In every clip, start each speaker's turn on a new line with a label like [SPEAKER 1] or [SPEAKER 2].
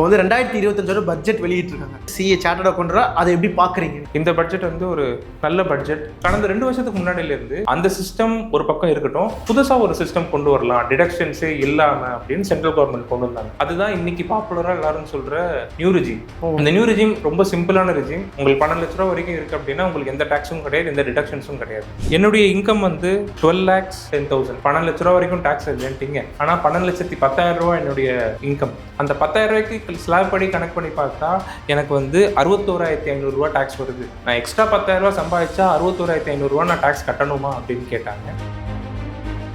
[SPEAKER 1] இப்போ வந்து ரெண்டாயிரத்தி இருபத்தஞ்சோட பட்ஜெட் வெளியிட்டிருக்காங்க. சிஏ சார்ட்டட் அக்கௌண்டரா அதை எப்படி பார்க்குறீங்க?
[SPEAKER 2] இந்த பட்ஜெட் வந்து ஒரு நல்ல பட்ஜெட் கடந்த ரெண்டு வருஷத்துக்கு முன்னாடில இருந்து அந்த சிஸ்டம் ஒரு பக்கம் இருக்கட்டும் புதுசா ஒரு சிஸ்டம் கொண்டு வரலாம். டிடக்ஷன்ஸே இல்லாம அப்படின்னு சென்ட்ரல் கவர்மெண்ட் கொண்டு வந்தாங்க. அதுதான் இன்னைக்கு பாப்புலரா எல்லாரும் சொல்ற நியூ ரிஜிம். இந்த நியூ ரிஜிம் ரொம்ப சிம்பிளான ரிஜிம் உங்களுக்கு பன்னெண்டு லட்ச ரூபா வரைக்கும் இருக்கு அப்படின்னா உங்களுக்கு எந்த டாக்ஸும் கிடையாது எந்த டிடக்ஷன்ஸும் கிடையாது. என்னுடைய இன்கம் வந்து டுவெல் லேக்ஸ் டென் தௌசண்ட் பன்னெண்டு லட்ச ரூபா வரைக்கும் டாக்ஸ் இல்லைன்ட்டீங்க. ஆனா பன்னெண்டு லட்சத்தி பத்தாயிரம் ரூபா என்னுடைய இன்கம் அந்த பத்தாயிரம் ரூபாய்க்கு ஸ்லாப் படி கணக்கு பண்ணி பார்த்தா எனக்கு வந்து அறுபத்தோராயிரத்தி ஐநூறுரூவா டாக்ஸ் வருது. நான் எக்ஸ்ட்ரா பத்தாயிரம் ரூபா சம்பாதிச்சா அறுபத்தோராயிரத்தி ஐநூறுரூவா நான் டாக்ஸ் கட்டணுமா அப்படின்னு கேட்டாங்க.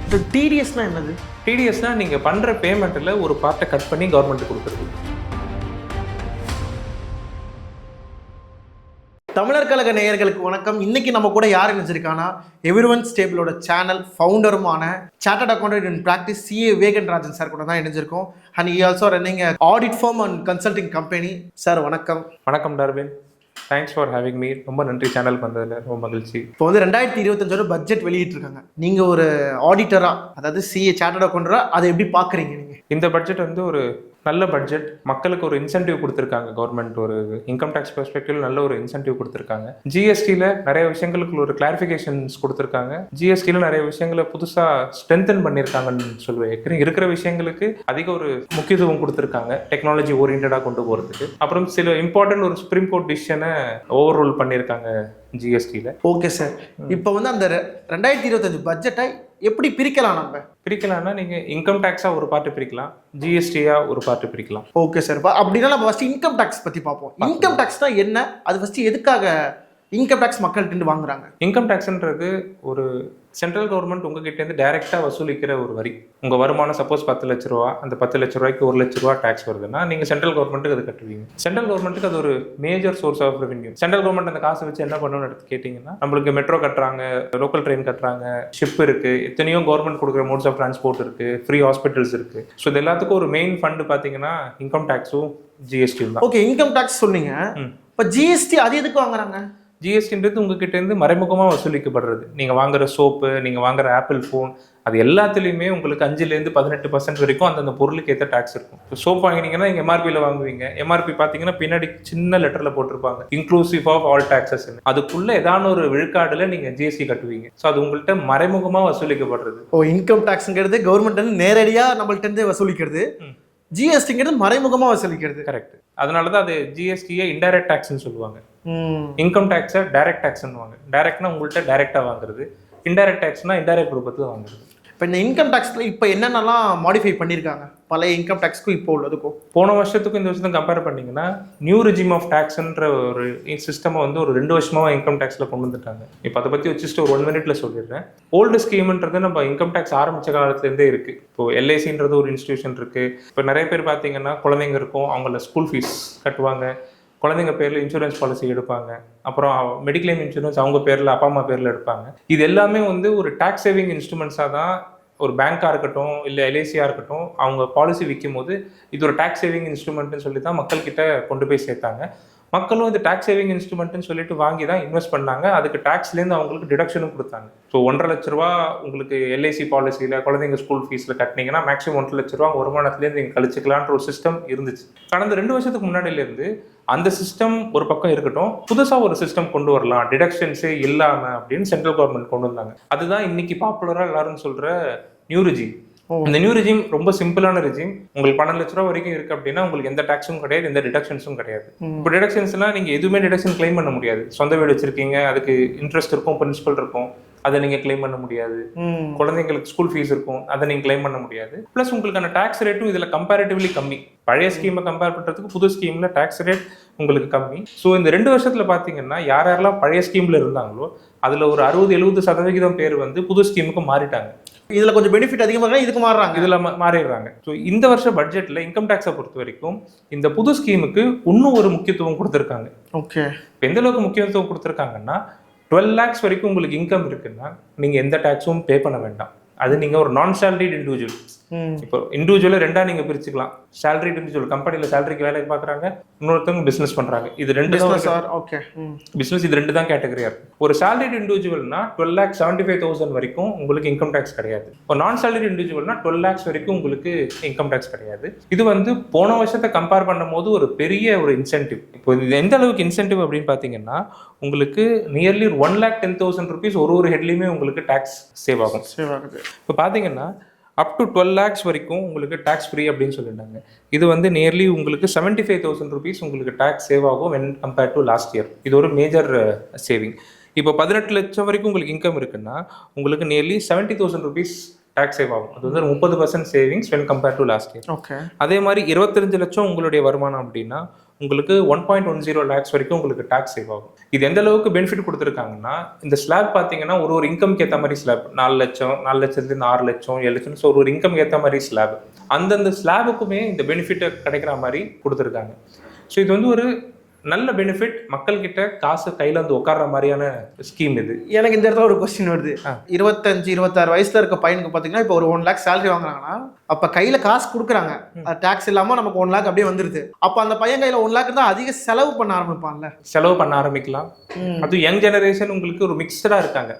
[SPEAKER 1] இப்போ டிடிஎஸ்னா என்னது?
[SPEAKER 2] டிடிஎஸ்னா நீங்கள் பண்ணுற பேமெண்ட்டில் ஒரு பார்ட்டை கட் பண்ணி கவர்மெண்ட் கொடுக்குறது.
[SPEAKER 1] தமிழர் கழக நேயர்களுக்கு வணக்கம். இன்னைக்கு நம்ம கூட யார் நினைச்சிருக்கானா எவ்ரிவன் ஸ்டேபிளோட channel ஃபவுண்டருமான chartered accountant in practice CA wagon Rajan sir கூட தான் இணைஞ்சிருக்கோம். And he also running audit firm and consulting company sir வணக்கம்.
[SPEAKER 2] வணக்கம் Darwin. Thanks for having me ரொம்ப நன்றி சேனலுக்கு வந்ததில். ரொம்ப மகிழ்ச்சி.
[SPEAKER 1] இப்போ வந்து ரெண்டாயிரத்தி இருபத்தஞ்சோட பட்ஜெட் வெளியிட்டிருக்காங்க. நீங்கள் ஒரு ஆடிட்டரா அதாவது சிஏ சார்ட்டட் அக்கௌண்டரா அதை எப்படி பார்க்குறீங்க நீங்கள்
[SPEAKER 2] இந்த பட்ஜெட் வந்து ஒரு நல்ல பட்ஜெட் மக்களுக்கு ஒரு இன்சென்டிவ் கொடுத்துருக்காங்க. கவர்மெண்ட் ஒரு இன்கம் டேக்ஸ் பெர்ஸ்பெக்டிவ் நல்ல ஒரு இன்சென்டிவ் கொடுத்துருக்காங்க. ஜிஎஸ்டியில் நிறைய விஷயங்களுக்கு ஒரு கிளாரிஃபிகேஷன்ஸ் கொடுத்துருக்காங்க. ஜிஎஸ்டியில் நிறைய விஷயங்களை புதுசாக ஸ்ட்ரென்தன் பண்ணியிருக்காங்கன்னு சொல்லுவேன். இருக்கிற விஷயங்களுக்கு அதிக ஒரு முக்கியத்துவம் கொடுத்துருக்காங்க. டெக்னாலஜி ஓரியன்டாக கொண்டு போகிறதுக்கு அப்புறம் சில இம்பார்ட்டன்ட் ஒரு சுப்ரீம் கோர்ட் டிசிஷனை ஓவர் ரூல் பண்ணியிருக்காங்க ஜிஎஸ்டியில்
[SPEAKER 1] ஓகே சார் இப்போ வந்து அந்த ரெண்டாயிரத்தி இருபத்தஞ்சு பட்ஜெட்டை எப்படி பிரிக்கலாம் நம்ம?
[SPEAKER 2] பிரிக்கலாம்னா நீங்கள் இன்கம் டேக்ஸாக ஒரு பார்ட்டு பிரிக்கலாம். ஜிஎஸ்டியாக ஒரு பார்ட்டு பிரிக்கலாம்.
[SPEAKER 1] ஓகே சார் அப்படின்னா நம்ம ஃபர்ஸ்ட் இன்கம் டேக்ஸ் பற்றி பார்ப்போம். இன்கம் டேக்ஸ்னா என்ன? அது ஃபர்ஸ்ட் எதுக்காக இன்கம் டேக்ஸ் மக்கள்கிட்ட வாங்குறாங்க?
[SPEAKER 2] இன்கம் டேக்ஸ்ன்றது ஒரு சென்ட்ரல் கவர்மெண்ட் உங்ககிட்டேருந்து டைரெக்டாக வசூலிக்கிற ஒரு வரி. உங்கள் வருமானம் சப்போஸ் பத்து லட்ச ரூபா அந்த பத்து லட்ச ரூபாய்க்கு ஒரு லட்ச ரூபா டேக்ஸ் வருதுன்னா நீங்கள் சென்ட்ரல் கவர்மெண்ட்டுக்கு அது கட்டுவீங்க. சென்ட்ரல் கவர்மெண்ட்டுக்கு அது ஒரு major source of revenue central government அந்த காசை வச்சு என்ன பண்ணணும்னு எடுத்து கேட்டிங்கன்னா நம்மளுக்கு மெட்ரோ கட்டுறாங்க லோக்கல் ட்ரெயின் கட்டுறாங்க ஷிப் இருக்குது எத்தனையோ கவர்மெண்ட் கொடுக்குற மோட்ஸ் ஆஃப் டிரான்ஸ்போர்ட் இருக்குது ஃப்ரீ ஹாஸ்பிட்டல்ஸ் இருக்குது ஸோ இது எல்லாத்துக்கும் ஒரு மெயின் ஃபண்டு பார்த்தீங்கன்னா இன்கம் டேக்ஸும் ஜிஎஸ்டியும் தான்.
[SPEAKER 1] ஓகே இன்கம் டேக்ஸ் சொன்னீங்க. இப்போ ஜிஎஸ்டி அது எதுக்கு வாங்குறாங்க?
[SPEAKER 2] ஜிஎஸ்டின்றது உங்ககிட்ட இருந்து மறைமுகமாக வசூலிக்கப்படுறது. நீங்கள் வாங்குற சோப்பு நீங்கள் வாங்குற ஆப்பிள் ஃபோன் அது எல்லாத்துலேயுமே உங்களுக்கு அஞ்சுலேருந்து பதினெட்டு பர்சன்ட் வரைக்கும் அந்தந்த பொருளுக்கு ஏற்ற டேக்ஸ் இருக்கும். இப்போ சோப் வாங்கினீங்கன்னா நீங்கள் எம்ஆர்பியில் வாங்குவீங்க. எம்ஆர்பி பார்த்தீங்கன்னா பின்னாடி சின்ன லெட்டரில் போட்டிருப்பாங்க. இன்க்ளூசிவ் ஆஃப் ஆல் டேக்ஸஸ் அதுக்குள்ளே ஏதான ஒரு விழுக்காடில் நீங்கள் ஜிஎஸ்டி கட்டுவீங்க. ஸோ அது உங்கள்கிட்ட மறைமுகமாக வசூலிக்கப்படுறது.
[SPEAKER 1] ஓ இன்கம் டேக்ஸ்ங்கிறது கவர்மெண்ட் நேரடியாக நம்மள்ட்ட இருந்து வசூலிக்கிறது. ஜிஎஸ்டிங்கிறது மறைமுகமாக வசூலிக்கிறது.
[SPEAKER 2] கரெக்ட் அதனால தான் அது ஜிஎஸ்டியை இன்டைரக்ட் டேக்ஸ்னு சொல்லுவாங்க. இன்கம் டேக்ஸை டைரக்ட் டேக்ஸ்னுவாங்க டைரக்ட்னா உங்கள்கிட்ட டைரெக்டாக வாங்குறது. இன்டைரக்ட் டேக்ஸ்னா இன்டைரக்ட் ரூபத்தில் வாங்குறது.
[SPEAKER 1] இப்போ இந்த இன்கம் டேக்ஸில் இப்போ என்னென்னலாம் மாடிஃபை பண்ணியிருக்காங்க பழைய இன்கம் டேக்ஸ்க்கும் இப்போ உள்ளதுக்கும்.
[SPEAKER 2] போன வருஷத்துக்கும் இந்த வருஷத்துக்கும் கம்பேர் பண்ணீங்கன்னா நியூ ரிஜிம் ஆஃப் டேக்ஸ்ன்ற ஒரு சிஸ்டமை வந்து ஒரு ரெண்டு வருஷமாக இன்கம் டேக்ஸில் கொண்டு வந்துட்டாங்க. இப்போ அதை பற்றி வச்சுட்டு ஒரு ஒன் மினிட்ல சொல்லிடுறேன். ஓல்டு ஸ்கீம்ன்றது நம்ம இன்கம் டேக்ஸ் ஆரம்பிச்ச காலத்துலேருந்தே இருக்கு. இப்போ எல்ஐசின்றது ஒரு இன்ஸ்டியூஷன் இருக்கு. இப்போ நிறைய பேர் பார்த்தீங்கன்னா குழந்தைங்க இருக்கும் அவங்கள ஸ்கூல் ஃபீஸ் கட்டுவாங்க. குழந்தைங்க பேரில் இன்சூரன்ஸ் பாலிசி எடுப்பாங்க. அப்புறம் மெடிக்ளைம் இன்சூரன்ஸ் அவங்க பேரில் அப்பா அம்மா பேரில் எடுப்பாங்க. இது எல்லாமே வந்து ஒரு டேக்ஸ் சேவிங் இன்ஸ்ட்ருமெண்ட்ஸாக தான் ஒரு பேங்காக இருக்கட்டும் இல்லை எல்ஐசியாக இருக்கட்டும் அவங்க பாலிசி விற்கும் போது இது ஒரு டேக்ஸ் சேவிங் இன்ஸ்ட்ருமெண்ட்னு சொல்லி தான் மக்கள்கிட்ட கொண்டு போய் சேர்த்தாங்க. மக்களும் இந்த டேக்ஸ் சேவிங் இன்ஸ்ட்ருமெண்ட்னு சொல்லிட்டு வாங்கி தான் இன்வெஸ்ட் பண்ணாங்க. அதுக்கு டேக்ஸ்லேருந்து அவங்களுக்கு டிடக்ஷனும் கொடுத்தாங்க. ஸோ ஒன்றரை லட்ச ரூபா உங்களுக்கு எல்ஐசி பாலிசியில் குழந்தைங்க ஸ்கூல் ஃபீஸில் கட்டினீங்கன்னா மேக்ஸிமம் ஒன்றரை லட்ச ரூபா வருமானத்துலேருந்து நீங்கள் கழிச்சிக்கலான்ற ஒரு சிஸ்டம் இருந்துச்சு. கடந்த ரெண்டு வருஷத்துக்கு முன்னாடியிலேருந்து அந்த சிஸ்டம் ஒரு பக்கம் இருக்கட்டும் புதுசாக ஒரு சிஸ்டம் கொண்டு வரலாம். டிடக்ஷன்ஸே இல்லாமல் அப்படின்னு சென்ட்ரல் கவர்மெண்ட் கொண்டு வந்தாங்க. அதுதான் இன்னைக்கு பாப்புலராக எல்லாரும் சொல்கிற நியூ ரிஜிம்
[SPEAKER 1] ஓ.
[SPEAKER 2] இந்த நியூ ரிஜிம் ரொம்ப சிம்பிளான ரிஜிம் உங்களுக்கு பன்னெண்டு லட்ச ரூபா வரைக்கும் இருக்கு அப்படின்னா உங்களுக்கு எந்த டாக்ஸும் கிடையாது எந்த டிடக்ஷன்ஸும் கிடையாது. இப்போ டிடக்ஷன்ஸ்லாம் நீங்க எதுவுமே டிடக்ஷன் கிளைம் பண்ண முடியாது. சொந்த வீடு வச்சிருக்கீங்க அதுக்கு இன்ட்ரெஸ்ட் இருக்கும் பிரின்சிபல் இருக்கும். அதை நீங்க கிளைம் பண்ண முடியாது. குழந்தைங்களுக்கு ஸ்கூல் ஃபீஸ் இருக்கும் அதை நீங்க கிளைம் பண்ண முடியாது. ப்ளஸ் உங்களுக்கான டாக்ஸ் ரேட்டும் இதுல கம்பேரிட்டிவ்லி கம்மி. பழைய ஸ்கீமை கம்பேர் பண்றதுக்கு புது ஸ்கீம்ல டாக்ஸ் ரேட் உங்களுக்கு கம்மி. ஸோ இந்த ரெண்டு வருஷத்துல பாத்தீங்கன்னா யார் யாரெல்லாம் பழைய ஸ்கீம்ல இருந்தாங்களோ அதுல ஒரு அறுபது எழுபது சதவிகிதம் பேர் வந்து புது ஸ்கீமுக்கு மாறிட்டாங்க.
[SPEAKER 1] இதுல கொஞ்சம் பெனிஃபிட் அதிகமாக இதுக்கு மாறுறாங்க.
[SPEAKER 2] இதுல மாறிடுறாங்க. ஸோ இந்த வருஷ பட்ஜெட்ல இன்கம் டேக்ஸை பொறுத்த வரைக்கும் இந்த புது ஸ்கீமுக்கு இன்னும் ஒரு முக்கியத்துவம் கொடுத்துருக்காங்க.
[SPEAKER 1] ஓகே
[SPEAKER 2] இப்போ எந்த அளவுக்கு முக்கியத்துவம் கொடுத்துருக்காங்கன்னா டுவெல் லேக்ஸ் வரைக்கும் உங்களுக்கு இன்கம் இருக்குன்னா நீங்கள் எந்த டேக்ஸும் பே பண்ண வேண்டாம். அது நீங்கள் ஒரு நான் சேலரிட்
[SPEAKER 1] இண்டிவிஜுவல்ஸ்
[SPEAKER 2] இப்போ இண்டிவிஜுவலாக ரெண்டா நீங்க பிரிச்சுக்கலாம். சேலரி இண்டிவிஜுவல் கம்பெனியில் சேலரிக்கு வேலைக்கு பார்க்குறாங்க இன்னொருத்தவங்க பிசினஸ் பண்றாங்க. இது ரெண்டு தான்
[SPEAKER 1] பிஸ்னஸ் சார் ஓகே ம்.
[SPEAKER 2] பிசினஸ் இது ரெண்டு தான் கேட்டகரியா இருக்கும் ஒரு salaried இண்டிவிஜுவல்னா twelve lakh seventy five thousand வரைக்கும் உங்களுக்கு இன்கம் டேக்ஸ் கிடையாது. ஒரு நான் சேலரி இண்டிவிஜுவல்னா டுவெல் லேக்ஸ் வரைக்கும் உங்களுக்கு இன்கம் டேக்ஸ் கிடையாது. இது வந்து போன வருஷத்தை கம்பேர் பண்ணும்போது ஒரு பெரிய ஒரு இன்சென்டிவ் இப்போ இது எந்த அளவுக்கு இன்சென்டிவ் அப்படின்னு பார்த்தீங்கன்னா உங்களுக்கு nearly one lakh ten thousand rupees ஒரு ஒரு ஹெட்லையுமே உங்களுக்கு டேக்ஸ் சேவ் ஆகும்.
[SPEAKER 1] சேவ் ஆகுது.
[SPEAKER 2] இப்போ பார்த்தீங்கன்னா அப் டு டுவெல் லேக்ஸ் வரைக்கும் உங்களுக்கு டேக்ஸ் ஃப்ரீ அப்படின்னு சொல்லிட்டாங்க இது வந்து நியர்லி உங்களுக்கு செவன்ட்டி ஃபைவ் தௌசண்ட் ருபீஸ் உங்களுக்கு டேக்ஸ் சேவ் ஆகும் when compared to last year இது ஒரு மேஜர் சேவிங் இப்போ பதினெட்டு லட்சம் வரைக்கும் உங்களுக்கு இன்கம் இருக்குன்னா உங்களுக்கு nearly seventy thousand rupees tax save ஆகும். அது வந்து முப்பது percent savings when compared to last year
[SPEAKER 1] okay
[SPEAKER 2] அதே மாதிரி இருபத்தஞ்சு லட்சம் உங்களுடைய வருமானம் அப்படின்னா உங்களுக்கு one point one zero lakhs வரைக்கும் உங்களுக்கு டேக்ஸ் சேவ் ஆகும். இது எந்த அளவுக்கு பெனிஃபிட் கொடுத்துருக்காங்கன்னா இந்த ஸ்லாப் பார்த்தீங்கன்னா ஒரு ஒரு இன்கம் ஏற்ற மாதிரி ஸ்லாப் நாலு லட்சம் நாலு லட்சத்துலேருந்து ஆறு லட்சம் ஏழு லட்சம் ஸோ ஒரு ஒரு இன்கம் ஏற்ற மாதிரி ஸ்லாப் அந்தந்த ஸ்லாபுக்குமே இந்த பெனிஃபிட்டை கிடைக்கிற மாதிரி கொடுத்துருக்காங்க. ஸோ இது வந்து ஒரு நல்ல பெனிஃபிட் மக்கள்கிட்ட காசு கையில் வந்து உட்கார்ற மாதிரியான ஸ்கீம் இது.
[SPEAKER 1] எனக்கு இந்த இடத்துல ஒரு கொஸ்டின் வருது. இருபத்தஞ்சு இருபத்தாறு வயசுல இருக்க பையனுக்கு பாத்தீங்கன்னா இப்போ ஒரு ஒன் லேக் சேலரி வாங்குறாங்கன்னா அப்ப கையில காசு கொடுக்குறாங்க. டாக்ஸ் இல்லாம நமக்கு ஒன் லேக் அப்படியே வந்துருது. அப்ப அந்த பையன் கையில ஒன் லேக் இருந்தா அதிக செலவு பண்ண ஆரம்பிப்பான்ல.
[SPEAKER 2] செலவு பண்ண ஆரம்பிக்கலாம். அதுவும் யங் ஜெனரேஷன் உங்களுக்கு ஒரு மிக்சடா இருக்காங்க.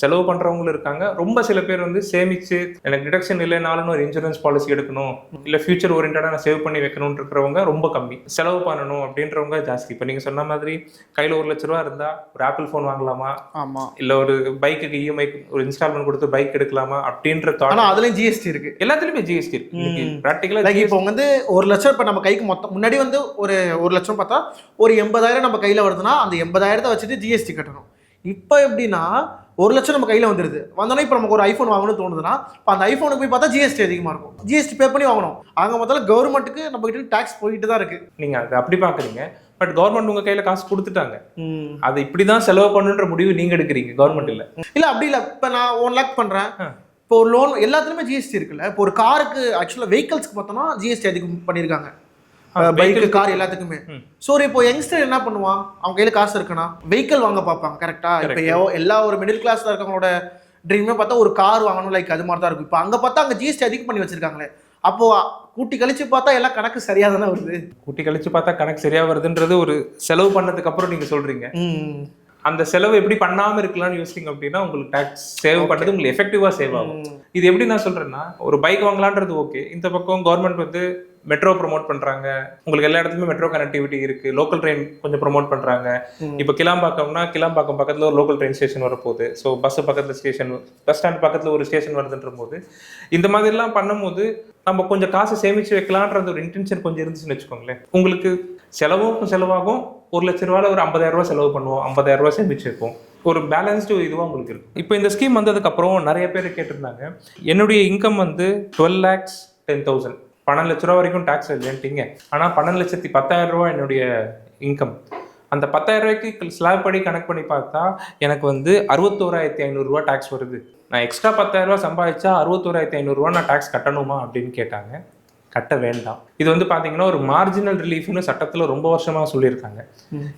[SPEAKER 2] செலவு பண்றவங்களும் இருக்காங்க. ரொம்ப சில பேர் வந்து சேமிச்சு எனக்கு டிடக்ஷன் இல்லைனாலும் ஒரு இன்சூரன்ஸ் பாலிசி எடுக்கணும். இல்ல ஃபியூச்சர் ஓரியன்டா நான் சேவ் பண்ணி வைக்கணும்னு இருக்கிறவங்க ரொம்ப கம்மி. செலவு பண்ணணும் அப்படின்றவங்க ஜாஸ்தி. இப்போ நீங்க சொன்ன மாதிரி கையில ஒரு லட்ச ரூபா இருந்தா ஒரு ஆப்பிள் ஃபோன் வாங்கலாமா?
[SPEAKER 1] ஆமா.
[SPEAKER 2] இல்ல ஒரு பைக்குக்கு இஎம்ஐ ஒரு இன்ஸ்டால்மெண்ட் கொடுத்து பைக் எடுக்கலாமா? அப்படின்ற தாட்
[SPEAKER 1] அதுலயும் ஜிஎஸ்டி இருக்கு.
[SPEAKER 2] எல்லாத்துலயுமே ஜிஎஸ்டி இருக்கு.
[SPEAKER 1] லைக் இப்போ வந்து ஒரு லட்சம் இப்போ நம்ம கைக்கு மொத்தம் முன்னாடி வந்து ஒரு ஒரு லட்சம் பார்த்தா ஒரு எண்பதாயிரம் நம்ம கையில் வருதுன்னா அந்த எண்பதாயிரத்தை வச்சுட்டு ஜிஎஸ்டி கட்டணும். இப்போ எப்படின்னா ஒரு லட்சம் நம்ம கையில் வந்துடுது வந்தோடனே இப்போ நமக்கு ஒரு ஐஃபோன் வாங்கணும்னு தோணுதுன்னா இப்போ அந்த ஐஃபோனுக்கு போய் பார்த்தா ஜிஎஸ்டி அதிகமாக இருக்கும். ஜிஎஸ்டி பே பண்ணி வாங்கணும். ஆக மொத்தம் கவர்மெண்ட்டுக்கு நம்ம கிட்ட டேக்ஸ் போயிட்டு தான் இருக்கு.
[SPEAKER 2] நீங்க அதை அப்படி பாக்குறீங்க. பட் கவர்மெண்ட் உங்க கையில காசு கொடுத்துட்டாங்க. அதை இப்படிதான் செலவு பண்ணுன்ற முடிவு நீங்க எடுக்கிறீங்க கவர்மெண்ட் இல்ல
[SPEAKER 1] இல்லை அப்படி இல்லை. இப்போ நான் ஒன் லேக் பண்ணுறேன். இப்போ ஒரு லோன் எல்லாத்துலேயுமே ஜிஎஸ்டி இருக்குல்ல. இப்போ ஒரு காருக்கு ஆக்சுவலாக வெஹிக்கல்ஸ்க்கு பார்த்தோம்னா ஜிஎஸ்டி அதிகம் பண்ணியிருக்காங்க. பைக்கு கார் எல்லாத்துக்குமே. ஸோ இப்போ யங்ஸ்டர் என்ன பண்ணுவான்? அவன் கையில் காசு இருக்குன்னா வெஹிக்கிள் வாங்க பார்ப்பாங்க கரெக்டா இப்போ. எல்லா ஒரு மிடில் கிளாஸ்ல இருக்கவங்களோட ட்ரீமே பார்த்தா ஒரு கார் வாங்கணும் லைக் அது மாதிரி தான் இருக்கும். இப்போ அங்கே பார்த்தா அங்கே ஜிஎஸ்டி அதிகம் பண்ணி வச்சிருக்காங்களே. அப்போ கூட்டி கழிச்சு பார்த்தா எல்லாம் கணக்கு சரியா தானே வருது?
[SPEAKER 2] கூட்டி கழிச்சு பார்த்தா கணக்கு சரியா வருதுன்றது ஒரு செலவு பண்ணதுக்கு அப்புறம் நீங்க சொல்றீங்க. அந்த செலவு எப்படி பண்ணாம இருக்கலாம்னு யோசிங்க அப்படின்னா உங்களுக்கு டாக்ஸ் சேவ் பண்ணது உங்களுக்கு எஃபெக்டிவா சேவ் ஆகும். இது எப்படி நான் சொல்றேன்னா ஒரு பைக் வாங்கலான்றது ஓகே இந்த பக்கம் கவர்மெண்ட் வந்து மெட்ரோ ப்ரோமோட் பண்றாங்க. உங்களுக்கு எல்லா இடத்துலயுமே மெட்ரோ கனெக்டிவிட்டி இருக்கு. லோக்கல் ட்ரெயின் கொஞ்சம் ப்ரோமோட் பண்றாங்க.
[SPEAKER 1] ம்.
[SPEAKER 2] இப்போ கிளாம்பாக்கம்னா கிளாம்பாக்கம் பக்கத்துல ஒரு லோக்கல் ட்ரெயின் ஸ்டேஷன் வரப்போகுது. ஸோ பஸ் பக்கத்துல ஸ்டேஷன் பஸ் ஸ்டாண்ட் பக்கத்துல ஒரு ஸ்டேஷன் வருதுன்ற போது இந்த மாதிரிலாம் பண்ணும்போது நம்ம கொஞ்சம் காசு சேமிச்சு வைக்கலான்றது ஒரு இன்டென்ஷன் கொஞ்சம் இருந்துச்சுன்னு வச்சுக்கோங்களேன். உங்களுக்கு செலவும் செலவாகும். ஒரு லட்ச ரூபால ஒரு ஐம்பதாயிரம் ரூபாய் செலவு பண்ணுவோம். ஐம்பதாயிரம் ரூபாய் சேமிச்சு வைப்போம் ஒரு பேலன்ஸ்டு இதுவாக உங்களுக்கு இருக்கும். இப்போ இந்த ஸ்கீம் வந்ததுக்கப்புறம் நிறைய பேர் கேட்டிருந்தாங்க. என்னுடைய இன்கம் வந்து டுவெல் லேக்ஸ் டென் தௌசண்ட் பன்னெண்டு லட்ச ரூபா வரைக்கும் டேக்ஸ் இல்லைன்ட்டீங்க. ஆனால் பன்னெண்டு லட்சத்தி பத்தாயிரம் ரூபா என்னுடைய இன்கம் அந்த பத்தாயிரம் ரூபாய்க்கு ஸ்லாப் படி கணக்கு பண்ணி பார்த்தா எனக்கு வந்து அறுபத்தோராயிரத்தி ஐநூறுரூவா டேக்ஸ் வருது. நான் எக்ஸ்ட்ரா பத்தாயிரரூவா சம்பாதிச்சா அறுபத்தோராயிரத்தி ஐநூறுரூவா நான் டேக்ஸ் கட்டணுமா அப்படின்னு கேட்டாங்க. கட்ட வேண்டாம். இது வந்து பாத்தீங்கன்னா ஒரு மார்ஜினல் ரிலீஃப்னு சட்டத்துல ரொம்ப வருஷமா சொல்லியிருக்காங்க.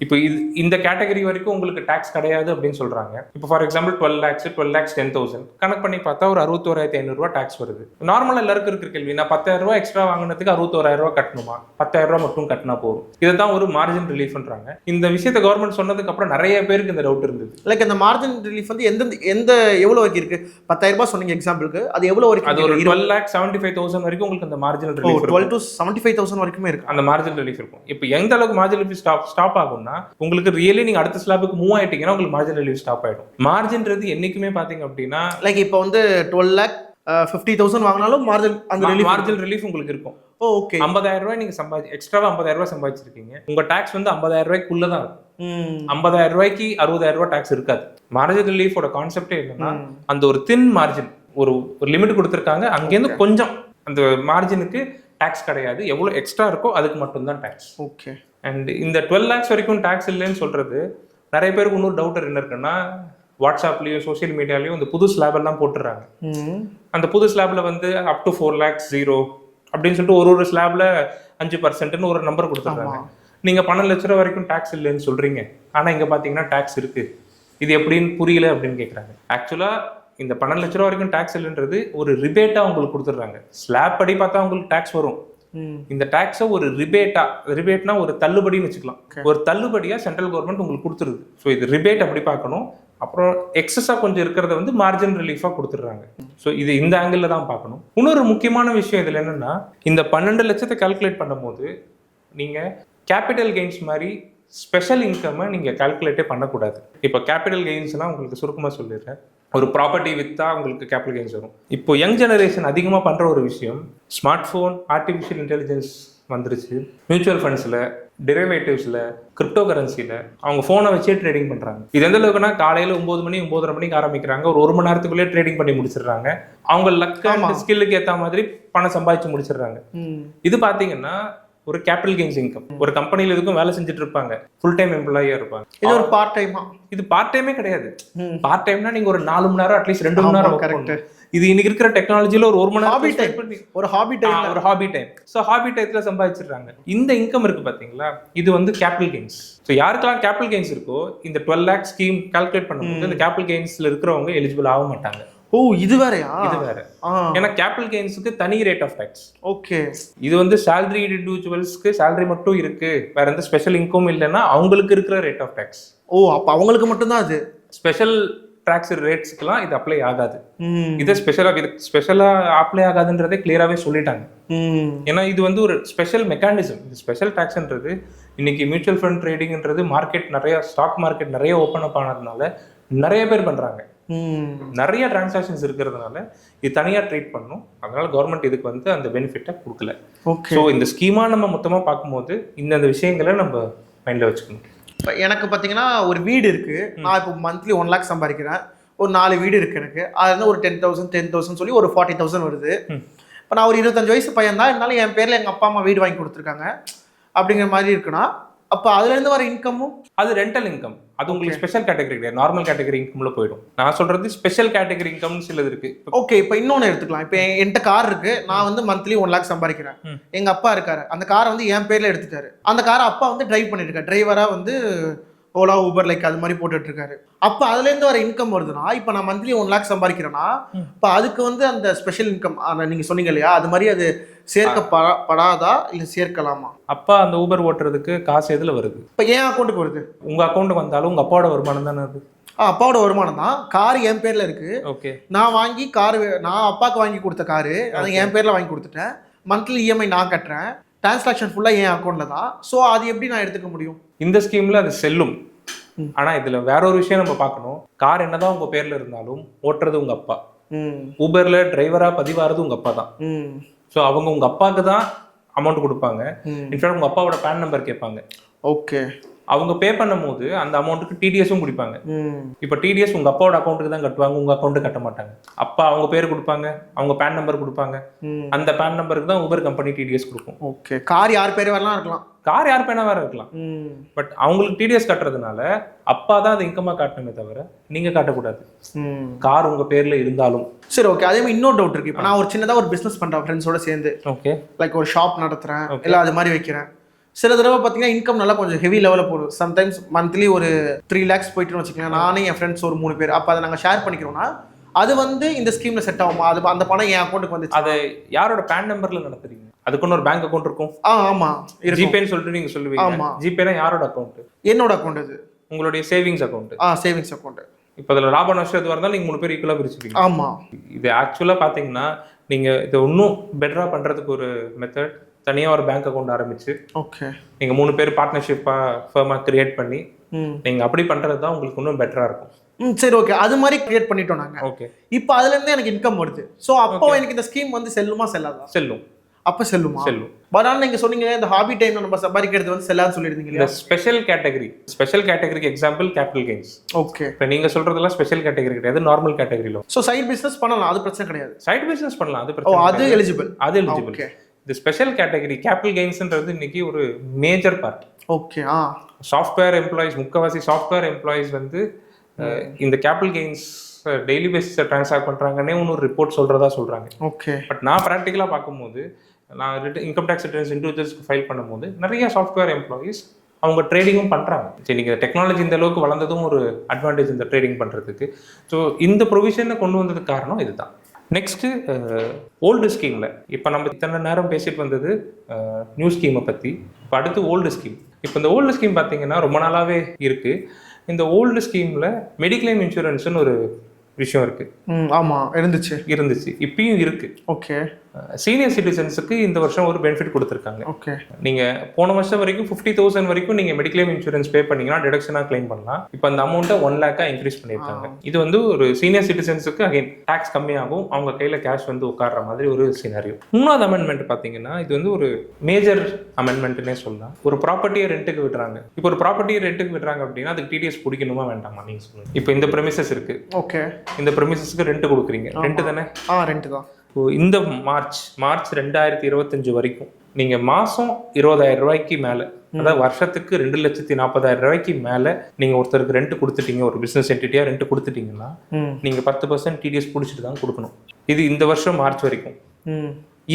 [SPEAKER 2] இப்போ இது இந்த கேட்டகரி வரைக்கும் உங்களுக்கு டாக்ஸ் கிடையாது அப்படின்னு சொல்றாங்க. இப்போ for example twelve lakhs twelve lakhs ten thousand கணக்கு பண்ணி பார்த்தா ஒரு அறுபத்தோராயிரத்தி ஐநூறுரூவா டாக்ஸ் வருது. நார்மலா எல்லாருக்கும் இருக்கிற கேள்வி நான் பத்தாயிரம் ரூபாய் எக்ஸ்ட்ரா வாங்கினதுக்கு அறுபத்தோராயிரம் ரூபாய் கட்டணுமா? பத்தாயிரம் ரூபாய் மட்டும் கட்டினா போதும். இதுதான் ஒரு மார்ஜின் ரிலீஃப்ன்றாங்க இந்த விஷயத்தை கவர்மெண்ட் சொன்னதுக்கு அப்புறம் நிறைய பேருக்கு இந்த டவுட் இருந்தது.
[SPEAKER 1] லைக் அந்த மார்ஜின் ரிலீஃப் வந்து எந்த எந்த எவ்வளோ வரைக்கும் இருக்கு? பத்தாயிரம் ரூபாய் சொன்னீங்க எக்ஸாம்பிளுக்கு அது எவ்வளோ
[SPEAKER 2] அது
[SPEAKER 1] வரைக்கும்
[SPEAKER 2] ஒரு twelve lakh seventy five thousand வரைக்கும் உங்களுக்கு அந்த marginal relief
[SPEAKER 1] twelve to seventy five thousand வரைக்குமே இருக்கு.
[SPEAKER 2] அந்த மார்ஜின் ரிலீஃப் இருக்கும். இப்போ எந்த அளவுக்கு மார்ஜின் ரிலீஃப் ஸ்டாப் ஸ்டாப் ஆகும்னா உங்களுக்கு ரியலி நீங்க அடுத்த ஸ்லாபுக்கு மூவ் ஆயிட்டீங்கன்னா உங்களுக்கு மார்ஜின் ரிலீஃப் ஸ்டாப் ஆயிடும். மார்ஜின்றது என்னைக்குமே பாத்தீங்க அப்படின்னா
[SPEAKER 1] லைக் இப்போ வந்து டுவெல் லேக் ஃபிஃப்டி தௌசண்ட் வாங்கினாலும் மார்ஜின் அந்த
[SPEAKER 2] மார்ஜின் ரிலீஃப் உங்களுக்கு இருக்கும்.
[SPEAKER 1] ஓ ஓகே
[SPEAKER 2] ஐம்பதாயிரம் ரூபாய் நீங்க சம்பாதி எக்ஸ்ட்ராவா ஐம்பதாயிரம் ரூபாய் சம்பாதிச்சிருக்கீங்க. உங்க டாக்ஸ் வந்து ஐம்பதாயிரம் ரூபாய்க்குள்ள தான் இருக்கும். ஐம்பதாயிரம் ரூபாய்க்கு அறுபதாயிரம் ரூபாய் டாக்ஸ் இருக்காது. மார்ஜின் ரிலீஃபோட கான்செப்டே என்னன்னா அந்த ஒரு தின் மார்ஜின் ஒரு ஒரு லிமிட் கொடுத்துருக்காங்க. அங்கேருந்து கொஞ்சம் அந்த மார்ஜினுக்கு டாக்ஸ் கிடையாது. எவ்வளவு எக்ஸ்ட்ரா இருக்கோ அதுக்கு மட்டும்தான் டாக்ஸ்
[SPEAKER 1] ஓகே
[SPEAKER 2] அண்ட் இந்த டுவெல் லேக்ஸ் வரைக்கும் டேக்ஸ் இல்லைன்னு சொல்றது நிறைய பேருக்கு இன்னொரு டவுட் என்ன இருக்குன்னா வாட்ஸ்அப்லயும் சோஷியல் மீடியாலயும் இந்த புது ஸ்லாப் எல்லாம் போட்டுறாங்க அந்த புது ஸ்லாப்ல வந்து up to four lakhs zero அப்படின்னு சொல்லிட்டு ஒரு ஒரு ஸ்லாப்ல அஞ்சு பர்சன்ட்னு ஒரு நம்பர் கொடுத்துருக்காங்க நீங்க பன்னெண்டு லட்ச ரூபா வரைக்கும் டேக்ஸ் இல்லைன்னு சொல்றீங்க. ஆனா இங்க பாத்தீங்கன்னா டேக்ஸ் இருக்கு. இது எப்படின்னு புரியல அப்படின்னு கேக்குறாங்க. ஆக்சுவலா இந்த பன்னெண்டு லட்ச ரூபா வரைக்கும் டேக்ஸ் இல்லைன்றது ஒரு ரிபேட்டா உங்களுக்கு கொடுத்துட்றாங்க. ஸ்லாப் படி பார்த்தா உங்களுக்கு டேக்ஸ் வரும். இந்த டேக்ஸை ஒரு ரிபேட்டா ரிபேட்னா ஒரு தள்ளுபடின்னு வச்சுக்கலாம். ஒரு தள்ளுபடியா சென்ட்ரல் கவர்மெண்ட் உங்களுக்கு கொடுத்துருது. ஸோ இது ரிபேட் அப்படி பார்க்கணும். அப்புறம் எக்ஸஸாக கொஞ்சம் இருக்கிறத வந்து மார்ஜின் ரிலீஃபாக கொடுத்துட்றாங்க. ஸோ இது இந்த ஆங்கிளில் தான் பார்க்கணும். இன்னொரு முக்கியமான விஷயம் இதில் என்னன்னா இந்த பன்னெண்டு லட்சத்தை கால்குலேட் பண்ணும்போது நீங்கள் கேபிட்டல் கெயின்ஸ் மாதிரி ஸ்பெஷல் இன்கம்மை நீங்கள் கால்குலேட்டே பண்ணக்கூடாது. இப்போ கேபிட்டல் கெயின்ஸ்னால் உங்களுக்கு சுருக்கமாக சொல்லிடுறேன். ஒரு ப்ராப்பர்ட்டி விற்றா உங்களுக்கு கேபிட்டல் கெயின்ஸ் வரும். இப்போ யங் ஜெனரேஷன் அதிகமாக பண்ணுற ஒரு விஷயம் ஸ்மார்ட் ஃபோன் ஆர்டிஃபிஷியல் இன்டெலிஜென்ஸ் வந்துருச்சு மியூச்சுவல் ஃபண்ட்ஸில் டெரிவேட்டிவ்ஸில் கிரிப்டோ கரன்சியில் அவங்க ஃபோனை வச்சே ட்ரேடிங் பண்ணுறாங்க இது எந்த அளவுக்குன்னா காலையில் ஒம்பது மணி ஒம்பதரை மணிக்கு ஆரம்பிக்கிறாங்க. ஒரு ஒரு மணி நேரத்துக்குள்ளேயே ட்ரேடிங் பண்ணி முடிச்சிடுறாங்க. அவங்க லக் ஸ்கில்லுக்கு ஏற்ற மாதிரி பணம் சம்பாதிச்சு முடிச்சிடுறாங்க. இது பார்த்தீங்கன்னா ஒரு கேபிட்டல் கெயின்ஸ் இன்கம் ஒரு கம்பெனியில் இதுக்கும் வேலை செஞ்சுட்டு இருப்பாங்க ஃபுல் டைம் எம்ப்ளாயியாக இருப்பாங்க.
[SPEAKER 1] இது ஒரு பார்ட் டைமா
[SPEAKER 2] இது பார்ட் டைமே கிடையாது. பார்ட் டைம்னா நீங்க ஒரு நாலு மணி நேரம் அட்லீஸ்ட் ரெண்டு மணி நேரம். பண்ணணும். இது இன்னைக்கு இருக்கிற டெக்னாலஜில ஒரு ஒரு மணி spend பண்ணி
[SPEAKER 1] ஒரு ஹாபி டைம்
[SPEAKER 2] ஒரு ஹாபி டைம் ஸோ ஹாபி டயத்துல சம்பாதிச்சிடுறாங்க. இந்த இன்கம் இருக்கு பாத்தீங்களா? இது வந்து கேபிட்டல் கெயின்ஸ் ஸோ யாருக்கெல்லாம் கேபிட்டல் கெயின்ஸ் இருக்கோ இந்த டுவெல் லேக் ஸ்கீம் கால்குலேட் பண்ணும்போது இந்த கேபிட்டல் கெயின்ஸ்ல இருக்கிறவங்க எலிஜிபிள் ஆக மாட்டாங்க.
[SPEAKER 1] ஓ இது வேறயா?
[SPEAKER 2] இது வேற. ஏன்னா கேபிட்டல் கெயின்ஸுக்கு தனி ரேட் ஆஃப் டேக்ஸ்
[SPEAKER 1] ஓகே.
[SPEAKER 2] இது வந்து salary இண்டிவிஜுவல்ஸ்க்கு salary மட்டும் இருக்கு. வேற எந்த ஸ்பெஷல் இன்கம் இல்லைன்னா அவங்களுக்கு இருக்கிற ரேட் ஆஃப் டேக்ஸ்
[SPEAKER 1] ஓ அப்ப அவங்களுக்கு மட்டும்தான் அது?
[SPEAKER 2] ஸ்பெஷல் டாக்ஸ் ரேட்ஸ்க்குலாம் இது அப்ளை ஆகாது. இது ஸ்பெஷலாக இது ஸ்பெஷலாக அப்ளை ஆகாதுன்றதே கிளியராகவே சொல்லிட்டாங்க. ஏன்னா இது வந்து ஒரு ஸ்பெஷல் மெக்கானிசம் இது ஸ்பெஷல் டாக்ஸ்ன்றது இன்னைக்கு மியூச்சுவல் ஃபண்ட் ட்ரேடிங்ன்றது மார்க்கெட் நிறைய ஸ்டாக் மார்க்கெட் நிறைய ஓப்பன் அப் ஆனதுனால நிறைய பேர் பண்ணுறாங்க நிறைய டிரான்சாக்ஷன்ஸ் இருக்கிறதுனால இது தனியாக ட்ரீட் பண்ணும். அதனால கவர்மெண்ட் இதுக்கு வந்து அந்த பெனிஃபிட்டை கொடுக்கல.
[SPEAKER 1] ஓகே
[SPEAKER 2] ஸோ இந்த ஸ்கீமாக நம்ம மொத்தமாக பார்க்கும்போது இந்தந்த விஷயங்களை நம்ம மைண்டில் வச்சுக்கணும்.
[SPEAKER 1] இப்போ எனக்கு பார்த்தீங்கன்னா ஒரு வீடு இருக்கு. நான் இப்போ மந்த்லி ஒன் லேக் சம்பாதிக்கிறேன். ஒரு நாலு வீடு இருக்கு எனக்கு. அது வந்து ஒரு டென் தௌசண்ட் டென் தௌசண்ட் சொல்லி ஒரு ஃபார்ட்டி தௌசண்ட் வருது. இப்போ நான் ஒரு இருபத்தஞ்சு வயசு பையன் தான் இருந்தாலும் என் பேரில் எங்கள் அப்பா அம்மா வீடு வாங்கி கொடுத்துருக்காங்க. அப்படிங்கிற மாதிரி இருக்குன்னா அப்போ அதுலேருந்து வர இன்கமும்
[SPEAKER 2] அது ரெண்டல் இன்கம் அது உங்களுக்கு ஸ்பெஷல் கேட்டகரி கிடையாது. நார்மல் கேட்டகரி இன்கம்ல போயிடும். நான் சொல்றது ஸ்பெஷல் கேட்டகரி இன்கம்னு சிலது இருக்கு.
[SPEAKER 1] ஓகே இப்போ இன்னொன்று எடுத்துக்கலாம். இப்போ என்கிட்ட கார் இருக்கு. நான் வந்து மந்த்லி ஒன் லேக் சம்பாதிக்கிறேன். எங்க அப்பா இருக்காரு. அந்த காரை வந்து என் பேர்ல எடுத்துட்டாரு. அந்த காரை அப்பா வந்து டிரைவ் பண்ணிருக்காரு டிரைவரா வந்து ஓலா ஊபர் லைக் அது மாதிரி போட்டுட்டு இருக்காரு அப்போ அதுல இருந்து வர இன்கம் வருதுன்னா இப்போ நான் மந்த்லி ஒன் லேக் சம்பாதிக்கிறேன்னா. இப்போ அதுக்கு வந்து அந்த ஸ்பெஷல் இன்கம் நீங்க சொன்னீங்க இல்லையா அது மாதிரி அது சேர்க்கப்படாதா இல்ல சேர்க்கலாமா?
[SPEAKER 2] அப்பா அந்த ஊபர் ஓட்டுறதுக்கு காசு எதுல வருது?
[SPEAKER 1] இப்போ என் அக்கௌண்ட்டுக்கு வருது?
[SPEAKER 2] உங்க அக்கௌண்ட்டுக்கு வந்தாலும் உங்க அப்பாவோட வருமானம் தானே அது?
[SPEAKER 1] ஆ, அப்பாவோட வருமானம் தான். கார் என் பேர்ல இருக்கு.
[SPEAKER 2] ஓகே.
[SPEAKER 1] நான் வாங்கி கார் நான் அப்பாவுக்கு வாங்கி கொடுத்த காரு அதை என் பேர்ல வாங்கி கொடுத்துட்டேன். மந்த்லி இஎம்ஐ நான் கட்டுறேன். டிரான்சாக்ஷன் ஃபுல்லா என் அக்கௌண்ட்ல தான்? ஸோ அது எப்படி நான் எடுத்துக்க முடியும்?
[SPEAKER 2] இந்த ஸ்கீம்ல அது செல்லும்.
[SPEAKER 1] ம்.
[SPEAKER 2] ஆனா இதுல வேற ஒரு விஷயம் நம்ம பார்க்கணும். கார் என்னதான் உங்க பேர்ல இருந்தாலும் ஓட்டுறது உங்க அப்பா.
[SPEAKER 1] ம்.
[SPEAKER 2] ஊபர்ல டிரைவரா பதிவாறது உங்க அப்பா தான்.
[SPEAKER 1] ம்.
[SPEAKER 2] ஸோ அவங்க உங்க அப்பாவுக்கு தான் அமௌண்ட் கொடுப்பாங்க. இன்ஃபேக்ட் உங்க அப்பாவோட பேன் நம்பர் கேட்பாங்க.
[SPEAKER 1] ஓகே
[SPEAKER 2] அவங்க பே பண்ணும்போது அந்த அமௌண்ட்டுக்கு டிடிஎஸும் கொடுப்பாங்க.
[SPEAKER 1] ம்.
[SPEAKER 2] இப்போ டிடிஎஸ் உங்க அப்பாவோட அக்கௌண்ட்டுக்கு தான் கட்டுவாங்க உங்க அக்கௌண்ட்டு கட்ட மாட்டாங்க. அப்பா அவங்க பேர் கொடுப்பாங்க அவங்க பேன் நம்பர் கொடுப்பாங்க. அந்த பேன் நம்பருக்கு தான் ஊபர் கம்பெனி டிடிஎஸ் கொடுக்கும்.
[SPEAKER 1] ஓகே. கார் யார் பேர் வரலாம் இருக்கலாம்.
[SPEAKER 2] கார் யார் பேனா வேற இருக்கலாம்.
[SPEAKER 1] ம்.
[SPEAKER 2] பட் அவங்களுக்கு டிடிஎஸ் கட்டுறதுனால அப்பா தான் அதை இன்கமா காட்டணுமே தவிர நீங்க காட்டக்கூடாது.
[SPEAKER 1] ம்.
[SPEAKER 2] கார் உங்க பேர்ல இருந்தாலும்.
[SPEAKER 1] சரி ஓகே அதே மாதிரி இன்னொரு டவுட் இருக்கு. இப்போ நான் ஒரு சின்னதா ஒரு பிசினஸ் பண்றேன் ஃப்ரெண்ட்ஸோட சேர்ந்து.
[SPEAKER 2] ஓகே
[SPEAKER 1] லைக் ஒரு ஷாப் நடத்துறேன். இல்லை அது மாதிரி வைக்கிறேன். சில தடவை பார்த்தீங்கன்னா இன்கம் நல்லா கொஞ்சம் ஹெவி லெவலில் போகும் சம்டைம்ஸ் மந்த்லி ஒரு த்ரீ லேக்ஸ் போயிட்டுன்னு வச்சுக்கோங்களேன். நானே என் ஃப்ரெண்ட்ஸ் ஒரு மூணு பேர். அப்போ அதை நாங்கள் ஷேர் பண்ணிக்கிறோம்னா அது வந்து இந்த ஸ்கீம்ல செட் ஆகுமா? அது அந்த பணம் என் அக்கௌண்ட்டுக்கு வந்துச்சு?
[SPEAKER 2] அதை யாரோட பேன் நம்பர்ல நடத்துறீங்க? அதுக்குன்னு ஒரு பேங்க் அக்கௌண்ட் இருக்கும்.
[SPEAKER 1] ஆ ஆமா.
[SPEAKER 2] ஜிபேன்னு சொல்லிட்டு நீங்க சொல்லுவீங்க.
[SPEAKER 1] ஆமா.
[SPEAKER 2] ஜிபேனா யாரோட அக்கௌண்ட்
[SPEAKER 1] என்னோட அக்கௌண்ட் இது.
[SPEAKER 2] உங்களுடைய சேவிங்ஸ் அக்கௌண்ட்
[SPEAKER 1] ஆ சேவிங்ஸ் அக்கௌண்ட்
[SPEAKER 2] இப்போ அதில் லாப நஷ்டம் எதுவாக இருந்தாலும் நீங்கள் மூணு பேர் ஈக்குவலாக பிரிச்சுப்பீங்க.
[SPEAKER 1] ஆமா.
[SPEAKER 2] இது ஆக்சுவலாக பார்த்தீங்கன்னா நீங்கள் இதை இன்னும் பெட்டராக பண்ணுறதுக்கு ஒரு மெத்தட் தனியாக ஒரு பேங்க் அக்கௌண்ட் ஆரம்பிச்சு
[SPEAKER 1] ஓகே
[SPEAKER 2] நீங்கள் மூணு பேர் பார்ட்னர்ஷிப்பாக ஃபர்மாக கிரியேட் பண்ணி நீங்கள் அப்படி பண்ணுறது தான் உங்களுக்கு இன்னும் பெட்டராக இருக்கும்.
[SPEAKER 1] ம் சரி ஓகே அது மாதிரி கிரியேட் பண்ணிட்டோம் நாங்க.
[SPEAKER 2] ஓகே
[SPEAKER 1] இப்போ அதுல இருந்து எனக்கு இன்கம் வருது. ஸோ அப்போ எனக்கு இந்த ஸ்கீம் வந்து செல்லுமா செல்லாதா?
[SPEAKER 2] செல்லும்.
[SPEAKER 1] அப்போ செல்லுமா?
[SPEAKER 2] செல்லும்.
[SPEAKER 1] பட் ஆனால் நீங்க சொன்னீங்க இந்த ஹாபி டைம்ல நம்ம சம்பாதிக்கிறது வந்து செல்லாதுன்னு சொல்லியிருந்தீங்க இல்லையா?
[SPEAKER 2] ஸ்பெஷல் கேட்டகரி ஸ்பெஷல் கேட்டகரிக்கு எக்ஸாம்பிள் கேபிட்டல் கெயின்ஸ்
[SPEAKER 1] ஓகே
[SPEAKER 2] இப்போ நீங்கள் சொல்கிறதெல்லாம் ஸ்பெஷல் கேட்டகரி கிடையாது நார்மல் கேட்டகரியில்
[SPEAKER 1] ஸோ சைட் பிசினஸ் பண்ணலாம் அது பிரச்சனை கிடையாது.
[SPEAKER 2] சைடு பிஸ்னஸ் பண்ணலாம் அது பிரச்சனை
[SPEAKER 1] அது. எலிஜிபிள்
[SPEAKER 2] அது எலிஜிபிள்
[SPEAKER 1] ஓகே
[SPEAKER 2] இந்த ஸ்பெஷல் கேட்டகரி கேபிட்டல் கெயின்ஸ்ன்றது இன்னைக்கு ஒரு மேஜர் பார்ட்
[SPEAKER 1] ஓகே ஆ.
[SPEAKER 2] சாஃப்ட்வேர் எம்ப்ளாயிஸ் முக்கவாசி சாஃப்ட்வேர் எம்ப்ளாயிஸ் வந்து இந்த கேபிட்டல் கெயின்ஸ் டெய்லி பேசிஸை ட்ரான்ஸ்ஃபர் பண்ணுறாங்கன்னே இன்னொரு ரிப்போர்ட் சொல்கிறதா சொல்கிறாங்க
[SPEAKER 1] ஓகே
[SPEAKER 2] பட் நான் ப்ராக்டிக்கலாக பார்க்கும்போது நான் இன்கம் டேக்ஸ் ரிட்டர்ன்ஸ் இண்டிவிஜுவல்ஸ்க்கு ஃபைல் பண்ணும்போது நிறைய சாஃப்ட்வேர் எம்ப்ளாயீஸ் அவங்க ட்ரேடிங்கும் பண்ணுறாங்க சரி நீங்கள் டெக்னாலஜி இந்த அளவுக்கு வளர்ந்ததும் ஒரு அட்வான்டேஜ் இந்த ட்ரேடிங் பண்ணுறதுக்கு ஸோ இந்த ப்ரொவிஷனை கொண்டு வந்ததுக்கு காரணம் இதுதான். நெக்ஸ்ட்டு ஓல்டு ஸ்கீமில் இப்போ நம்ம இத்தனை நேரம் பேசிட்டு வந்தது நியூ ஸ்கீமை பற்றி இப்போ அடுத்து ஓல்டு ஸ்கீம் இப்போ இந்த ஓல்டு ஸ்கீம் பார்த்தீங்கன்னா ரொம்ப நாளாகவே இருக்குது இந்த ஓல்டு ஸ்கீமில் மெடிக்ளைம் இன்சூரன்ஸ்னு ஒரு விஷயம் இருக்குது
[SPEAKER 1] ம் ஆமா இருந்துச்சு.
[SPEAKER 2] இருந்துச்சு. இப்பயும் இருக்குது
[SPEAKER 1] ஓகே.
[SPEAKER 2] சீனியர் சிட்டிசன்ஸுக்கு இந்த வருஷம் ஒரு பெனிஃபிட் கொடுத்துருக்காங்க.
[SPEAKER 1] ஓகே
[SPEAKER 2] நீங்கள் போன வருஷம் வரைக்கும் ஃபிஃப்டி தௌசண்ட் வரைக்கும் நீங்கள் மெடிக்ளைம் இன்சூரன்ஸ் பே பண்ணீங்கன்னா டிடக்ஷனாக க்ளைம் பண்ணலாம். இப்போ அந்த அமௌண்ட்டை ஒன் லேக்காக இன்க்ரீஸ் பண்ணியிருக்காங்க. இது வந்து ஒரு சீனியர் சிட்டிசன்ஸுக்கு அகைன் டேக்ஸ் கம்மியாகும். அவங்க கையில் கேஷ் வந்து உட்கார்ற மாதிரி ஒரு சினாரியோ மூணாவது அமெண்ட்மெண்ட் பார்த்தீங்கன்னா இது வந்து ஒரு மேஜர் அமெண்ட்மெண்ட்னே சொல்லலாம். ஒரு ப்ராப்பர்ட்டியை ரெண்ட்டுக்கு விடுறாங்க. இப்போ ஒரு ப்ராப்பர்ட்டியை ரெண்ட்டுக்கு விடுறாங்க அப்படின்னா அதுக்கு டிடிஎஸ் பிடிக்கணுமா வேண்டாமா நீங்கள் சொல்லுங்கள் இப்போ இந்த ப்ரெமிசஸ் இருக்குது
[SPEAKER 1] ஓகே
[SPEAKER 2] இந்த ப்ரெமிசஸ்க்கு ரெண்ட் கொடுக்குறீங்க. ரெண்ட் தானே?
[SPEAKER 1] ஆ ரெண்ட் தான்.
[SPEAKER 2] இந்த மார்ச் மார்ச் ரெண்டாயிரத்தி இருபத்தஞ்சு வரைக்கும் நீங்கள் மாதம் இருபதாயிரம் ரூபாய்க்கு மேலே அதாவது வருஷத்துக்கு ரெண்டு லட்சத்தி நாற்பதாயிரம் ரூபாய்க்கு மேலே நீங்கள் ஒருத்தருக்கு ரெண்ட் கொடுத்துட்டீங்க ஒரு பிஸ்னஸ் என்டிட்டியாக ரெண்ட் கொடுத்துட்டீங்கன்னா நீங்கள் பத்து பர்சன்ட் டிடிஎஸ் பிடிச்சிட்டு தான் கொடுக்கணும். இது இந்த வருஷம் மார்ச் வரைக்கும்.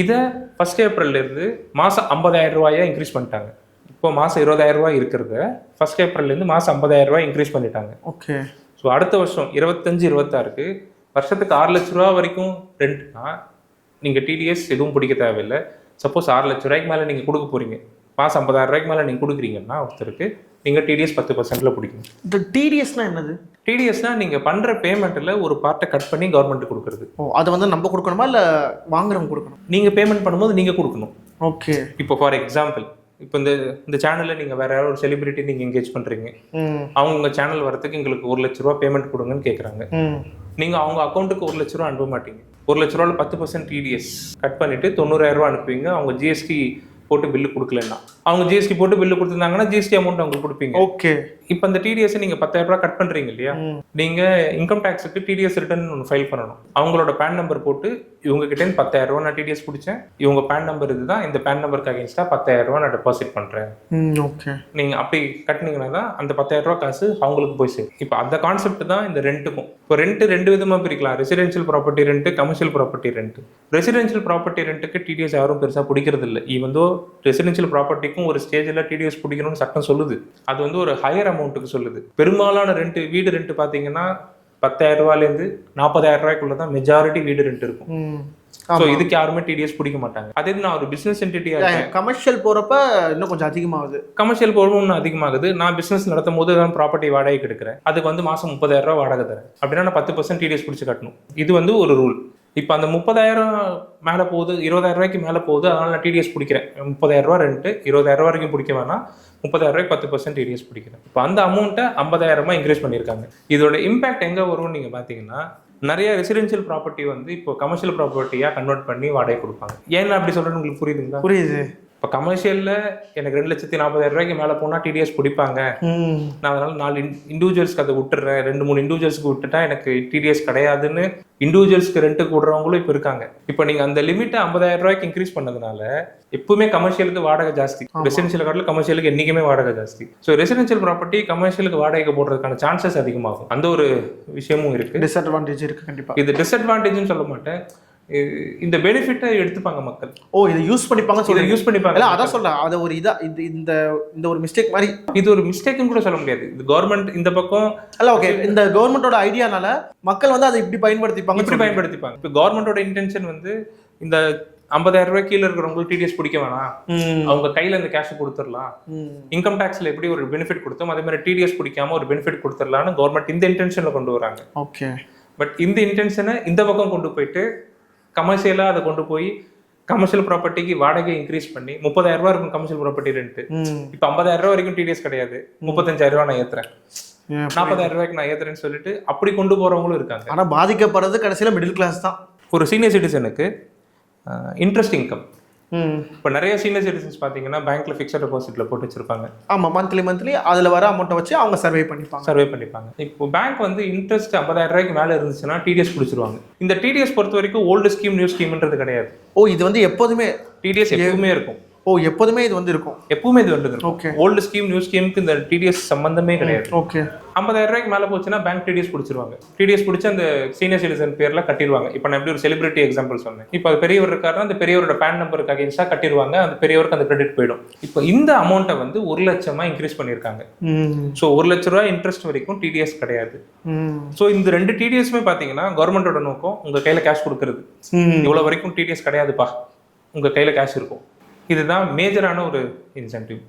[SPEAKER 2] இதை ஃபர்ஸ்ட் ஏப்ரல்லேருந்து மாதம் ஐம்பதாயிரம் ரூபாயா இன்க்ரீஸ் பண்ணிட்டாங்க. இப்போ மாதம் இருபதாயிரம் ரூபாய் இருக்கிறத ஃபர்ஸ்ட் ஏப்ரல்லேருந்து மாதம் ஐம்பதாயிரம் ரூபாய் இன்க்ரீஸ் பண்ணிட்டாங்க.
[SPEAKER 1] ஓகே.
[SPEAKER 2] ஸோ அடுத்த வருஷம் இருபத்தஞ்சு இருபத்தாறுக்கு வருஷத்துக்கு ஆறு லட்ச ரூபா வரைக்கும் ரெண்ட்னா நீங்கள் டிடிஎஸ் எதுவும் பிடிக்க தேவையில்லை. சப்போஸ் ஆறு லட்ச ரூபாய்க்கு மேலே நீங்கள் கொடுக்க போகிறீங்க மாதம் ஐம்பதாயிரம் ரூபாய்க்கு மேலே நீங்கள் கொடுக்குறீங்கன்னா ஒருத்தருக்கு நீங்கள் டிடிஎஸ் பத்து பர்சன்ட்டில் பிடிக்கும்.
[SPEAKER 1] இந்த டிடிஎஸ்னா என்னது?
[SPEAKER 2] டிடிஎஸ்னால் நீங்கள் பண்ணுற பேமெண்ட்டில் ஒரு பார்ட்டை கட் பண்ணி கவர்மெண்ட் கொடுக்குறது.
[SPEAKER 1] ஓ அதை வந்து நம்ம கொடுக்கணுமா? இல்லை வாங்குறவங்க கொடுக்கணும்?
[SPEAKER 2] நீங்கள் பேமெண்ட் பண்ணும்போது நீங்கள் கொடுக்கணும்.
[SPEAKER 1] ஓகே.
[SPEAKER 2] இப்போ ஃபார் எக்ஸாம்பிள் இப்போ இந்த இந்த சேனலில் நீங்கள் வேற யாரோ ஒரு செலிபிரிட்டி நீங்கள் என்கேஜ் பண்ணுறீங்க அவங்க உங்கள் சேனல் வரதுக்கு எங்களுக்கு ஒரு லட்ச ரூபா பேமெண்ட் கொடுங்கன்னு கேட்குறாங்க நீங்கள் அவங்க அக்கௌண்ட்டுக்கு ஒரு லட்ச ரூபா அனுப்ப மாட்டீங்க. ஒரு லட்ச ரூபாவில் பத்து பர்சன்ட் டிடிஎஸ் கட் பண்ணிட்டு தொண்ணூறாயிரம் ரூபா அனுப்புவீங்க. அவங்க ஜிஎஸ்டி போட்டு பில்லு கொடுக்கலன்னா. அவங்க ஜிஎஸ்டி போட்டு பில்லு கொடுத்துருந்தாங்கன்னா ஜிஎஸ்டி அமௌண்ட் அவங்களுக்கு கொடுப்பீங்க.
[SPEAKER 1] ஓகே
[SPEAKER 2] இப்போ அந்த டிடிஎஸ் நீங்க பத்தாயிரம் ரூபாய் கட் பண்றீங்க இல்லையா? நீங்க இன்கம் டேக்ஸுக்கு டிடிஎஸ் ரிட்டர்ன் ஒன்று ஃபைல் பண்ணணும். அவங்களோட பேன் நம்பர் போட்டு இவங்க கிட்ட இருந்து பத்தாயிரம் ரூபா நான் டிடிஎஸ் பிடிச்சேன். இவங்க பேன் நம்பர் இதுதான். இந்த பேன் நம்பருக்கு அகேன்ஸ்டா பத்தாயிரம் ரூபா நான் டெபாசிட் பண்றேன்.
[SPEAKER 1] ஓகே
[SPEAKER 2] நீங்க அப்படி கட்டினீங்கன்னா தான் அந்த பத்தாயிரம் ரூபாய் காசு அவங்களுக்கு போய் சேரும். இப்போ அந்த கான்செப்ட் தான் இந்த ரெண்ட்டுக்கும் இப்போ ரெண்ட் ரெண்டு விதமாக பிரிக்கலாம். Residential property rent commercial property rent residential property ரெண்ட்டுக்கு TDS யாரும் பெருசாக பிடிக்கிறது இல்லை. ஈவன் ரெசிடென்ஷியல் ப்ராப்பர்ட்டிக்கும் ஒரு ஸ்டேஜில் டிடிஎஸ் பிடிக்கணும்னு சட்டம் சொல்லுது. அது வந்து ஒரு ஹையர் அமௌண்ட்டுக்கு சொல்லுது. பெரும்பாலான ரெண்ட் வீடு ரெண்ட் பார்த்தீங்கன்னா பத்தாயிரம் ரூபாயிலேருந்து நாற்பதாயிரம் ரூபாய்க்குள்ள தான் மெஜாரிட்டி வீடு ரெண்ட் இருக்கும் ஸோ இதுக்கு யாருமே டிடிஎஸ் பிடிக்க மாட்டாங்க. அதே நான் ஒரு பிசினஸ் என்டிட்டியா இருக்கேன்.
[SPEAKER 1] கமர்ஷியல் போகிறப்ப இன்னும் கொஞ்சம் அதிகமாகுது.
[SPEAKER 2] கமர்ஷியல் போர்டும் இன்னும் அதிகமாகுது. நான் பிசினஸ் நடத்தும் போது தான் ப்ராப்பர்ட்டி வாடகைக்கு எடுக்கிறேன். அதுக்கு வந்து மாசம் முப்பதாயிரம் ரூபாய் வாடகை தரேன். அப்படின்னா நான் பத்து பர்சன்ட் டிடிஎஸ் பிடிச்சி கட்டணும். இது வந்து ஒரு ரூல் இப்போ அந்த முப்பதாயிரம் மேலே போகுது இருபதாயிரம் ரூபாய்க்கு மேலே போகுது அதனால நான் டிடிஎஸ் பிடிக்கிறேன். முப்பதாயிரம் ரூபா ரெண்டு இருபதாயிரம் ரூபா வரைக்கும் பிடிக்க வேணாம். முப்பதாயிரம் ரூபாய்க்கு பத்து பர்சன்ட் டிடிஎஸ் பிடிக்கிறேன். இப்போ அந்த அமௌண்ட்டை ஐம்பதாயிரமா இன்க்ரீஸ் பண்ணியிருக்காங்க. இதோட இம்பாக்ட் எங்கே வரும்னு நீங்கள் பார்த்தீங்கன்னா நிறைய ரெசிடென்ஷியல் ப்ராப்பர்ட்டி வந்து இப்போ கமர்ஷியல் ப்ராப்பர்ட்டியாக கன்வெர்ட் பண்ணி வாடகை கொடுப்பாங்க. ஏன் அப்படி சொல்கிறேன்னு உங்களுக்கு புரியுதுங்களா?
[SPEAKER 1] புரியுது.
[SPEAKER 2] இப்போ கமர்ஷியலில் எனக்கு ரெண்டு லட்சத்தி நாற்பதாயிரம் ரூபாய்க்கு மேலே போனால் டிடிஎஸ் பிடிப்பாங்க. நான் அதனால நாலு இண்டிவிஜுவல்ஸ்க்கு அதை விட்டுறேன். ரெண்டு மூணு இண்டிவிஜுவல்ஸ்க்கு விட்டுட்டா எனக்கு டிடிஎஸ் கிடையாதுன்னு இண்டிவிஜுவல்ஸ்க்கு ரெண்ட்டுக்கு விடுறவங்களும் இப்போ இருக்காங்க. இப்போ நீங்கள் அந்த லிமிட்டை ஐம்பதாயிரம் ரூபாய்க்கு இன்க்ரீஸ் பண்ணதுனால எப்பவுமே கமர்ஷியலுக்கு வாடகை ஜாஸ்தி. ரெசிடென்ஷியல் கார்டில் கமர்ஷியலுக்கு என்றைக்குமே வாடகை ஜாஸ்தி. ஸோ ரெசிடென்ஷியல் ப்ராப்பர்ட்டி கமர்ஷியலுக்கு வாடகை போடுறதுக்கான சான்சஸ் அதிகமாகும். அந்த ஒரு விஷயமும் இருக்கு.
[SPEAKER 1] டிஸ்அட்வான்டேஜ் இருக்கு கண்டிப்பா.
[SPEAKER 2] இது டிஸ்அட்வான்டேஜ்னு சொல்ல மாட்டேன். இந்த பெனிஃபிட்டை எடுத்துப்பாங்க மக்கள்.
[SPEAKER 1] ஓ இதை யூஸ் பண்ணிப்பாங்க
[SPEAKER 2] இதை
[SPEAKER 1] சொல்லி
[SPEAKER 2] யூஸ் பண்ணிப்பாங்க
[SPEAKER 1] இல்ல அதான் சொல்றேன். அது ஒரு இதா இது இந்த இந்த ஒரு மிஸ்டேக் மாதிரி.
[SPEAKER 2] இது ஒரு மிஸ்டேக்னு கூட சொல்ல முடியாது. இது கவர்மெண்ட் இந்த பக்கம்
[SPEAKER 1] இல்ல ஓகே இந்த கவர்மெண்டோட ஐடியானால மக்கள் வந்து அதை இப்படி பயன்படுத்திப்பாங்க
[SPEAKER 2] இப்படி பயன்படுத்திப்பாங்க. இப்போ கவர்மெண்டோட இன்டென்ஷன் வந்து இந்த ஐம்பதாயிரம் ரூபாய் கீழே இருக்கிறவங்களுக்கு டிடிஎஸ் பிடிக்க வேணாம். அவங்க கையில இந்த கேஷ் கொடுத்துடலாம். இன்கம் டேக்ஸ்ல எப்படி ஒரு பெனிஃபிட் கொடுத்தோம் அதே மாதிரி டிடிஎஸ் பிடிக்காம ஒரு பெனிஃபிட் கொடுத்துடலாம்னு கவர்மெண்ட் இந்த இன்டென்ஷன்ல கொண்டு வராங்க.
[SPEAKER 1] ஓகே
[SPEAKER 2] பட் இந்த இன்டென்ஷனை இந்த பக்கம் கொண்டு போயிட்டு கமர்ஷியலா அதை கொண்டு போய் கமர்ஷியல் ப்ராப்பர்ட்டிக்கு வாடகை இன்க்ரீஸ் பண்ணி முப்பதாயிரம் ரூபாய் இருக்கும் கமர்ஷியல் ப்ராப்பர்ட்டி ரெண்ட் இப்போ ஐம்பதாயிரம் ரூபாய் வரைக்கும் டிடிஎஸ் கிடையாது. முப்பத்தஞ்சாயிரம் ரூபாய் நான் ஏத்துறேன். நாற்பதாயிரம் ரூபாய்க்கு நான் ஏத்துறேன்னு சொல்லிட்டு அப்படி கொண்டு போறவங்களும் இருக்காங்க.
[SPEAKER 1] ஆனா பாதிக்கப்படுறது கடைசியில மிடில் கிளாஸ் தான்.
[SPEAKER 2] ஒரு சீனியர் சிட்டிசனுக்கு இன்ட்ரெஸ்ட் இன்கம் இப்போ நிறைய சீனியர் சிட்டிசன்ஸ் பார்த்தீங்கன்னா பேங்க்ல ஃபிக்ஸட் டெபாசிட்ல போட்டு வச்சிருப்பாங்க.
[SPEAKER 1] ஆமா மந்த்லி மந்த்லி அதுல வர அமௌண்ட்டை வச்சு அவங்க சர்வே பண்ணிப்பாங்க.
[SPEAKER 2] சர்வே பண்ணிப்பாங்க. இப்போ பேங்க் வந்து இன்ட்ரெஸ்ட் ஐம்பதாயிரம் ரூபாய்க்கு மேலே இருந்துச்சுன்னா டிடிஎஸ் பிடிச்சிருவாங்க. இந்த டிடிஎஸ் பொறுத்த வரைக்கும் ஓல்டு ஸ்கீம் நியூ ஸ்கீம்ன்றது கிடையாது.
[SPEAKER 1] ஓ இது வந்து எப்போதுமே
[SPEAKER 2] டிடிஎஸ் எப்பவுமே இருக்கும்.
[SPEAKER 1] ஓ எப்போதுமே இது வந்து இருக்கும்
[SPEAKER 2] எப்பவுமே இது வந்து
[SPEAKER 1] ஓகே
[SPEAKER 2] ஓல்டு ஸ்கீம் நியூ ஸ்கீமுக்கு இந்த டிடிஎஸ் சம்பந்தமே கிடையாது.
[SPEAKER 1] ஓகே
[SPEAKER 2] ஐம்பதாயிரம் ரூபாய்க்கு மேலே போச்சுன்னா பேங்க் டிடிஎஸ் பிடிச்சிருவாங்க. டிடிஎஸ் பிடிச்சி அந்த சீனியர் சிட்டிசன் பேர்ல கட்டிடுவாங்க இப்போ நான் எப்படி ஒரு செலிபிரிட்டி எக்ஸாம்பிள் சொன்னேன். இப்போ அது பெரியவர் இருக்காருன்னா அந்த பெரியவரோட பேன் நம்பருக்கு அகேன்ஸ்டாக கட்டிடுவாங்க அந்த பெரியவருக்கு அந்த கிரெடிட் போயிடும். இப்போ இந்த அமௌண்ட்டை வந்து ஒரு லட்சமா இன்க்ரீஸ் பண்ணியிருக்காங்க. ஸோ ஒரு லட்ச ரூபாய் இன்ட்ரெஸ்ட் வரைக்கும் டிடிஎஸ் கிடையாது. ஸோ இந்த ரெண்டு டிடிஎஸ்மே பார்த்தீங்கன்னா கவர்மெண்டோட நோக்கம் உங்க கையில கேஷ் கொடுக்கறது. இவ்வளோ வரைக்கும் டிடிஎஸ் கிடையாதுப்பா. உங்க கையில கேஷ் இருக்கும். இதுதான் மேஜரான ஒரு இன்சென்டிவ்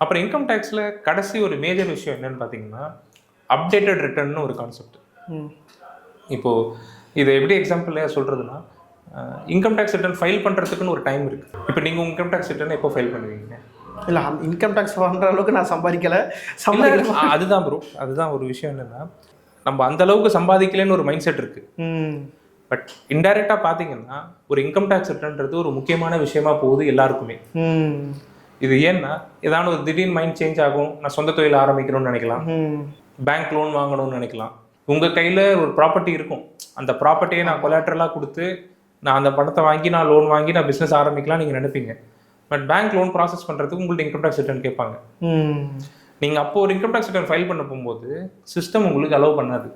[SPEAKER 2] அப்புறம் இன்கம் டேக்ஸ்ல கடைசி ஒரு மேஜர் விஷயம் என்னன்னு பார்த்தீங்கன்னா அப்டேட்டட் ரிட்டர்ன்னு ஒரு கான்செப்ட்
[SPEAKER 1] ம்.
[SPEAKER 2] இப்போ இதை எப்படி எக்ஸாம்பிள் சொல்றதுன்னா இன்கம் டேக்ஸ் ரிட்டர்ன் ஃபைல் பண்றதுக்குன்னு ஒரு டைம் இருக்கு. இப்போ நீங்க இன்கம் டேக்ஸ் ரிட்டர்ன் எப்போ ஃபைல் பண்ணுவீங்க?
[SPEAKER 1] இல்லை இன்கம் டேக்ஸ் பண்ணுற அளவுக்கு நான் சம்பாதிக்கல. சம்பாதிக்கல.
[SPEAKER 2] அதுதான் ப்ரோ அதுதான் ஒரு விஷயம் என்னன்னா நம்ம அந்த அளவுக்கு சம்பாதிக்கலன்னு ஒரு மைண்ட் செட் இருக்கு.
[SPEAKER 1] ம்.
[SPEAKER 2] பட் இன்டைரக்டா பாத்தீங்கன்னா ஒரு இன்கம் டேக்ஸ் ரிட்டர்ன்றது ஒரு முக்கியமான விஷயமா போகுது எல்லாருக்குமே. இது ஏன்னா ஏதாவது ஒரு திடீர்னு மைண்ட் சேஞ்ச் ஆகும் நான் சொந்த தொழில் ஆரம்பிக்கணும்னு நினைக்கலாம். பேங்க் லோன் வாங்கணும்னு நினைக்கலாம். உங்க கையில ஒரு ப்ராப்பர்ட்டி இருக்கும். அந்த ப்ராப்பர்ட்டியை நான் கொலாட்ரலா கொடுத்து நான் அந்த பணத்தை வாங்கி நான் லோன் வாங்கி நான் பிசினஸ் ஆரம்பிக்கலாம் நீங்க நினைப்பீங்க. பட் பேங்க் லோன் ப்ராசஸ் பண்றதுக்கு உங்கள்ட்ட இன்கம் டேக்ஸ் ரிட்டர்ன் கேட்பாங்க.
[SPEAKER 1] ம்.
[SPEAKER 2] நீங்க அப்போ ஒரு இன்கம் டேக்ஸ் ரிட்டர்ன் ஃபைல் பண்ண போகும்போது சிஸ்டம் உங்களுக்கு அலோவ் பண்ணாது.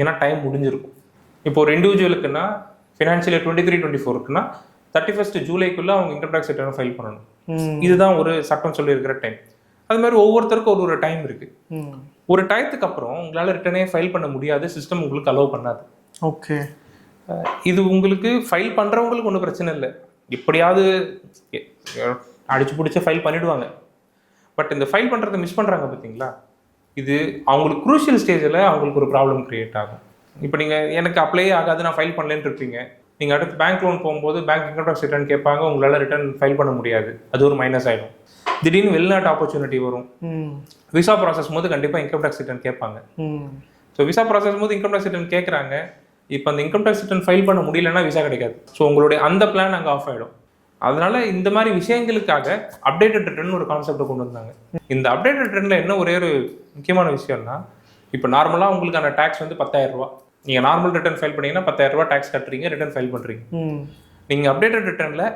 [SPEAKER 2] ஏன்னா டைம் முடிஞ்சிருக்கும். இப்போ ஒரு இண்டிவிஜுவலுக்குன்னா ஃபினான்ஷியல் டுவெண்ட்டி த்ரீ டுவெண்ட்டி ஃபோருக்குன்னா தேர்ட்டி ஃபஸ்ட் ஜூலைக்குள்ள அவங்க இன்கம் டேக்ஸ் ரிட்டர்ன் ஃபைல் பண்ணணும். இதுதான் ஒரு சட்டம் சொல்லியிருக்கிற டைம் அது மாதிரி ஒவ்வொருத்தருக்கும் ஒரு ஒரு டைம் இருக்கு. ஒரு டயத்துக்கு அப்புறம் உங்களால் ரிட்டர்னே ஃபைல் பண்ண முடியாது சிஸ்டம் உங்களுக்கு அலோவ் பண்ணாது.
[SPEAKER 1] ஓகே.
[SPEAKER 2] இது உங்களுக்கு ஃபைல் பண்ணுறவங்களுக்கு ஒன்றும் பிரச்சனை இல்லை. எப்படியாவது எ- அடிச்சு பிடிச்ச ஃபைல் பண்ணிடுவாங்க. பட் இந்த ஃபைல் பண்ணுறதை மிஸ் பண்ணுறாங்க பார்த்தீங்களா இது அவங்களுக்கு குரூஷியல் ஸ்டேஜில் அவங்களுக்கு ஒரு ப்ராப்ளம் கிரியேட் ஆகும். இப்போ நீங்கள் எனக்கு அப்ளை ஆகாது நான் ஃபைல் பண்ணலன்னு இருப்பீங்க நீங்கள் அடுத்து பேங்க் லோன் போகும்போது பேங்க் இன்கம் டேக்ஸ் ரிட்டர்ன் கேட்பாங்க உங்களால் ரிட்டர்ன் ஃபைல் பண்ண முடியாது. அது ஒரு மைனஸ் ஆகிடும் திடீர்னு வெளிநாட்டு ஆப்பர்ச்சுனிட்டி வரும். விசா ப்ராசஸ் போது கண்டிப்பாக இன்கம் டேக்ஸ் ரிட்டர்ன் கேட்பாங்க. ஸோ விசா ப்ராசஸ் போது இன்கம் டேக்ஸ் ரிட்டர்ன் கேட்குறாங்க. இப்போ அந்த இன்கம் டேக்ஸ் ரிட்டர்ன் ஃபைல் பண்ண முடியலன்னா விசா கிடைக்காது. ஸோ உங்களுடைய அந்த பிளான் அங்கே ஆஃப் ஆகிடும் அதனால இந்த மாதிரி விஷயங்களுக்காக அப்டேட்டட் ரிட்டர்ன் ஒரு கான்செப்டை கொண்டு வந்தாங்க. இந்த அப்டேட்டட் ரிட்டர்னில் என்ன ஒரே ஒரு முக்கியமான விஷயம்னா இப்போ நார்மலாக உங்களுக்கான டேக்ஸ் வந்து 10000 ரூபாய் நீங்கள் நார்மல் ரிட்டர்ன் ஃபைல் பண்ணீங்கன்னா 10000 ரூபாய் டேக்ஸ் கட்டுறீங்க ரிட்டர்ன் ஃபைல் பண்ணுறீங்க நீங்கள் அப்டேட்டட் ரிட்டர்னில்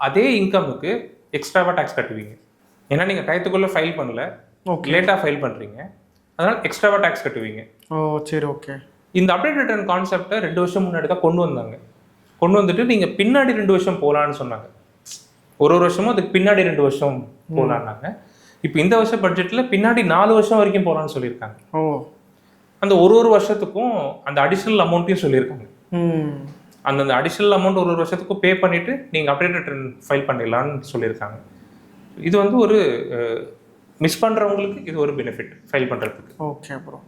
[SPEAKER 2] அதே இன்கமுக்கு எக்ஸ்ட்ராவாக டேக்ஸ் கட்டுவீங்க. ஏன்னா நீங்கள் டயத்துக்குள்ளே ஃபைல் பண்ணல லேட்டாக ஃபைல் பண்ணுறீங்க அதனால் எக்ஸ்ட்ராவாக டேக்ஸ் கட்டுவீங்க.
[SPEAKER 1] ஓ சரி ஓகே.
[SPEAKER 2] இந்த அப்டேட் ரிட்டர்ன் கான்செப்டை ரெண்டு வருஷம் முன்னாடி தான் கொண்டு வந்தாங்க. கொண்டு வந்துட்டு நீங்கள் பின்னாடி ரெண்டு வருஷம் போகலான்னு சொன்னாங்க. ஒரு ஒரு வருஷமும் அதுக்கு பின்னாடி ரெண்டு வருஷம் போகலான்னாங்க இப்போ இந்த வருஷ பட்ஜெட்டில் பின்னாடி நாலு வருஷம் வரைக்கும் போகலான்னு சொல்லியிருக்காங்க.
[SPEAKER 1] ஓ.
[SPEAKER 2] அந்த ஒரு ஒரு வருஷத்துக்கும் அந்த அடிஷ்னல் அமௌண்ட்டையும் சொல்லியிருக்காங்க. அந்தந்த அடிஷ்னல் அமௌண்ட் ஒரு ஒரு வருஷத்துக்கும் பே பண்ணிவிட்டு நீங்கள் அப்டேட் ரிட்டர்ன் ஃபைல் பண்ணிடலான்னு சொல்லியிருக்காங்க. இது வந்து ஒரு மிஸ் பண்ணுறவங்களுக்கு இது ஒரு பெனிஃபிட் ஃபைல் பண்ணுறதுக்கு
[SPEAKER 1] ஓகே ப்ரோ